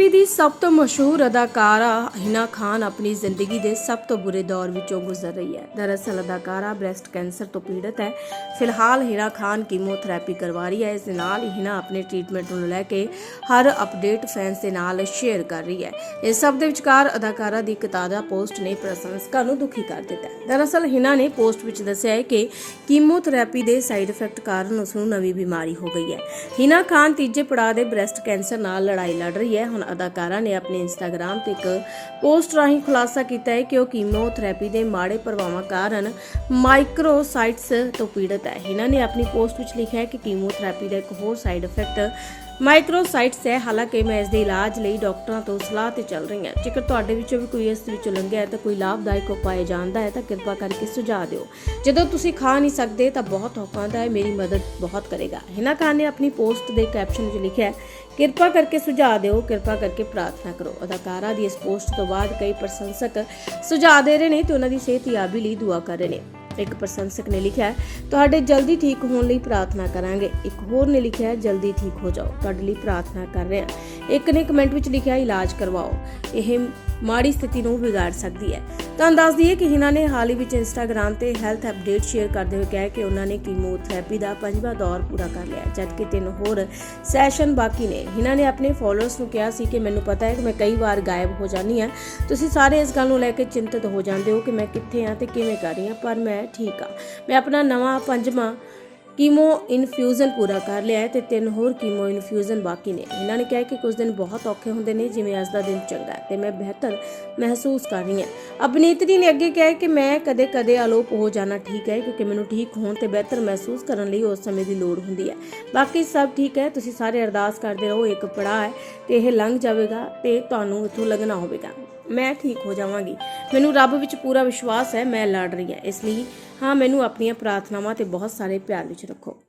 TV ਦੀ ਸਭ ਤੋਂ ਮਸ਼ਹੂਰ ਅਦਾਕਾਰਾ ਹਿਨਾ ਖਾਨ ਆਪਣੀ ਜ਼ਿੰਦਗੀ ਦੇ ਸਭ ਤੋਂ ਬੁਰੇ ਦੌਰ ਵਿੱਚੋਂ ਗੁਜ਼ਰ ਰਹੀ ਹੈ। ਦਰਅਸਲ ਅਦਾਕਾਰਾ ਬ੍ਰੈਸਟ ਕੈਂਸਰ ਤੋਂ ਪੀੜਤ ਹੈ। ਫਿਲਹਾਲ ਹਿਨਾ ਖਾਨ ਕੀਮੋਥੈਰੇਪੀ ਕਰਵਾ ਰਹੀ ਹੈ। ਇਸ ਦੇ ਨਾਲ ਹਿਨਾ ਆਪਣੇ ਟ੍ਰੀਟਮੈਂਟ ਨੂੰ ਲੈ ਕੇ ਹਰ ਅਪਡੇਟ ਫੈਨਸ ਦੇ ਨਾਲ ਸ਼ੇਅਰ ਕਰ ਰਹੀ ਹੈ। ਇਸ ਸਭ ਦੇ ਵਿਚਕਾਰ ਅਦਾਕਾਰਾ ਦੀ ਇੱਕ ਤਾਜ਼ਾ ਪੋਸਟ ਨੇ ਪ੍ਰਸ਼ੰਸਕਾਂ ਨੂੰ ਦੁਖੀ ਕਰ ਦਿੱਤਾ ਹੈ। ਦਰਅਸਲ ਹਿਨਾ ਨੇ ਪੋਸਟ ਵਿੱਚ ਦੱਸਿਆ ਹੈ ਕਿ ਕੀਮੋਥੈਰੇਪੀ ਦੇ ਸਾਈਡ ਇਫੈਕਟ ਕਾਰਨ ਉਸ ਨੂੰ ਨਵੀਂ ਬਿਮਾਰੀ ਹੋ ਗਈ ਹੈ। ਹਿਨਾ ਖਾਨ ਤੀਜੇ ਪੜਾਅ ਦੇ ਬ੍ਰੈਸਟ ਕੈਂਸਰ ਨਾਲ ਲੜਾਈ ਲੜ ਰਹੀ ਹੈ। ਹੁਣ ਅਦਾਕਾਰਾ ਨੇ ਆਪਣੇ ਇੰਸਟਾਗ੍ਰam ਤੇ ਇੱਕ ਪੋਸਟ ਰਾਹੀਂ ਖੁਲਾਸਾ ਕੀਤਾ ਹੈ ਕਿ ਉਹ ਕੀਮੋਥੈਰੇਪੀ ਦੇ ਮਾੜੇ ਪ੍ਰਭਾਵਾਂ ਕਾਰਨ ਮਾਈਕਰੋਸਾਈਟਸ ਤੋਂ ਪੀੜਤ ਹੈ। ਇਹਨਾਂ ਨੇ ਆਪਣੀ ਪੋਸਟ ਵਿੱਚ ਲਿਖਿਆ ਹੈ ਕਿ ਕੀਮੋਥੈਰੇਪੀ ਦਾ ਇੱਕ ਹੋਰ ਸਾਈਡ ਇਫੈਕਟ ਮਾਈਕਰੋਸਾਈਟਸ ਹੈ ਹਾਲਾਂਕਿ ਮੈਂ ਇਸ ਦੇ ਇਲਾਜ ਲਈ ਡਾਕਟਰਾਂ ਤੋਂ ਸਲਾਹ ਤੇ ਚੱਲ ਰਹੀ ਹਾਂ। ਜੇਕਰ ਤੁਹਾਡੇ ਵਿੱਚੋਂ ਵੀ ਕੋਈ ਇਸ ਵਿੱਚੋਂ ਲੰਘਿਆ ਹੈ ਤਾਂ ਕੋਈ ਲਾਭਦਾਇਕ ਉਪਾਅ ਜਾਣਦਾ ਹੈ ਤਾਂ ਕਿਰਪਾ ਕਰਕੇ ਸੁਝਾਅ ਦਿਓ। ਜਦੋਂ ਤੁਸੀਂ ਖਾ ਨਹੀਂ ਸਕਦੇ ਤਾਂ ਬਹੁਤ ਔਖਾ ਹੁੰਦਾ ਹੈ, ਮੇਰੀ ਮਦਦ ਬਹੁਤ ਕਰੇਗਾ। ਹਿਨਾ ਖਾਨ ਨੇ ਆਪਣੀ ਪੋਸਟ ਦੇ ਕੈਪਸ਼ਨ ਵਿੱਚ ਲਿਖਿਆ ਕਿਰਪਾ ਕਰਕੇ ਸੁਝਾਅ ਦਿਓ, ਕਿਰਪਾ ਕਰਕੇ ਪ੍ਰਾਰਥਨਾ ਕਰੋ। ਅਦਾਕਾਰਾ ਦੀ ਇਸ ਪੋਸਟ ਤੋਂ ਬਾਅਦ ਕਈ ਪ੍ਰਸ਼ੰਸਕ ਸੁਝਾਅ ਦੇ ਰਹੇ ਨੇ ਤੇ ਉਹਨਾਂ ਦੀ ਸਿਹਤਯਾਬੀ ਲਈ ਦੁਆ ਕਰ ਰਹੇ ਨੇ। ਇੱਕ ਪ੍ਰਸ਼ੰਸਕ ਨੇ ਲਿਖਿਆ ਤੁਹਾਡੇ ਜਲਦੀ ਠੀਕ ਹੋਣ ਲਈ ਪ੍ਰਾਰਥਨਾ ਕਰਾਂਗੇ। ਇੱਕ ਹੋਰ ਨੇ ਲਿਖਿਆ ਜਲਦੀ ਠੀਕ ਹੋ ਜਾਓ, ਤੁਹਾਡੇ ਲਈ ਪ੍ਰਾਰਥਨਾ ਕਰ ਰਹੇ ਹਾਂ। ਇੱਕ ਨੇ ਕਮੈਂਟ ਵਿੱਚ ਲਿਖਿਆ ਇਲਾਜ ਕਰਵਾਓ। ਇਹ ਮਾੜੀ ਸਥਿਤੀ ਨੂੰ ਵਿਗਾੜ ਸਕਦੀ ਹੈ। ਤੁਹਾਨੂੰ ਦੱਸ ਦਈਏ ਕਿ ਹਿਨਾ ਨੇ ਹਾਲ ਹੀ ਵਿੱਚ ਇੰਸਟਾਗ੍ਰam ਤੇ ਹੈਲਥ ਅਪਡੇਟ ਸ਼ੇਅਰ ਕਰਦੇ ਹੋਏ ਕਿਹਾ ਕਿ ਉਹਨਾਂ ਨੇ ਕੀਮੋਥੈਰੇਪੀ ਦਾ ਪੰਜਵਾਂ ਦੌਰ ਪੂਰਾ ਕਰ ਲਿਆ ਜਦਕਿ ਤਿੰਨ ਹੋਰ ਸੈਸ਼ਨ ਬਾਕੀ ਨੇ। ਹਿਨਾ ਨੇ ਆਪਣੇ ਫਾਲੋਅਰਸ ਨੂੰ ਕਿਹਾ ਸੀ ਕਿ ਮੈਨੂੰ ਪਤਾ ਹੈ ਕਿ ਮੈਂ ਕਈ ਵਾਰ ਗਾਇਬ ਹੋ ਜਾਂਦੀ ਹਾਂ। ਤੁਸੀਂ ਸਾਰੇ ਇਸ ਗੱਲ ਨੂੰ ਲੈ ਕੇ ਚਿੰਤਤ ਹੋ ਜਾਂਦੇ ਹੋ ਕਿ ਮੈਂ ਕਿੱਥੇ ਹਾਂ ਤੇ ਕਿਵੇਂ ਕਰ ਰਹੀ ਹਾਂ, ਪਰ ਮੈਂ ਠੀਕ ਹਾਂ। ਮੈਂ ਆਪਣਾ ਨਵਾਂ ਪੰਜਵਾਂ ਕੀਮੋ ਇਨਫਿਊਜ਼ਨ ਪੂਰਾ ਕਰ ਲਿਆ ਹੈ ਤੇ ਤਿੰਨ ਹੋਰ ਕੀਮੋ ਇਨਫਿਊਜ਼ਨ ਬਾਕੀ ਨੇ। ਇਹਨਾਂ ਨੇ ਕਿਹਾ ਕਿ ਕੁਝ ਦਿਨ ਬਹੁਤ ਔਖੇ ਹੁੰਦੇ ਨੇ, ਜਿਵੇਂ ਅੱਜ ਦਾ ਦਿਨ ਚੰਗਾ ਹੈ ਤੇ ਮੈਂ ਬਿਹਤਰ ਮਹਿਸੂਸ ਕਰ ਰਹੀ ਹਾਂ। ਅਭਿਨੇਤਰੀ ਨੇ ਅੱਗੇ ਕਿਹਾ ਕਿ ਮੈਂ ਕਦੇ-ਕਦੇ ਅਲੋਪ ਹੋ ਜਾਣਾ ਠੀਕ ਹੈ, ਕਿਉਂਕਿ ਮੈਨੂੰ ਠੀਕ ਹੋਣ ਤੇ ਬਿਹਤਰ ਮਹਿਸੂਸ ਕਰਨ ਲਈ ਉਸ ਸਮੇਂ ਦੀ ਲੋੜ ਹੁੰਦੀ ਹੈ। ਬਾਕੀ ਸਭ ਠੀਕ ਹੈ, ਤੁਸੀਂ ਸਾਰੇ ਅਰਦਾਸ ਕਰਦੇ ਰਹੋ, ਇੱਕ ਪੜਾਅ ਹੈ ਤੇ ਇਹ ਲੰਘ ਜਾਵੇਗਾ ਤੇ ਤੁਹਾਨੂੰ ਇਥੋਂ ਲੱਗਣਾ ਹੋਵੇਗਾ। ਮੈਂ ਠੀਕ ਹੋ ਜਾਵਾਂਗੀ। ਮੈਨੂੰ ਰੱਬ ਵਿੱਚ ਪੂਰਾ ਵਿਸ਼ਵਾਸ ਹੈ, ਮੈਂ ਲੜ ਰਹੀ ਹਾਂ। ਇਸ ਲਈ ਹਾਂ, ਮੈਨੂੰ ਆਪਣੀਆਂ ਪ੍ਰਾਰਥਨਾਵਾਂ ਤੇ ਬਹੁਤ ਸਾਰੇ ਪਿਆਰ ਵਿੱਚ ਰੱਖੋ।